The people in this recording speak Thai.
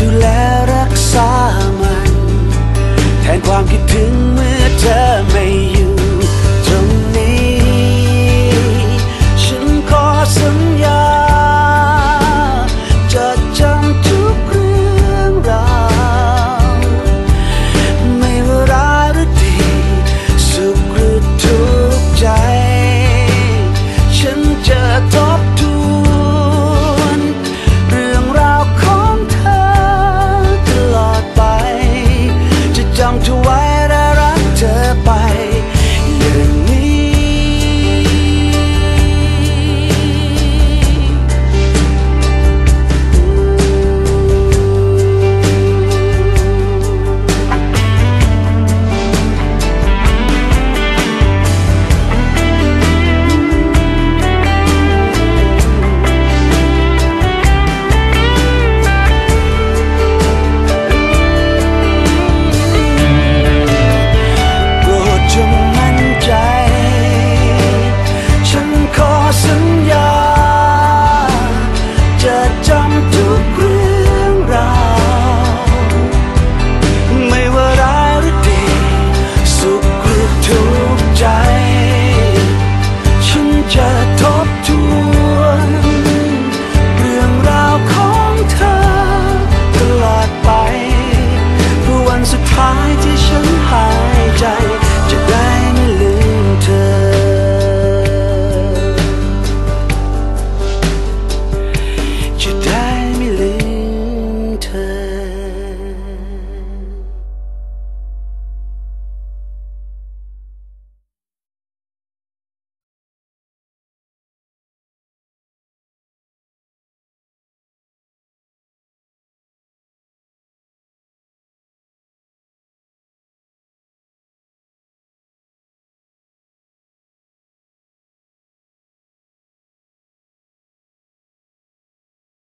ดูแลรักษามัน แทนความคิดถึงเมื่อเธอ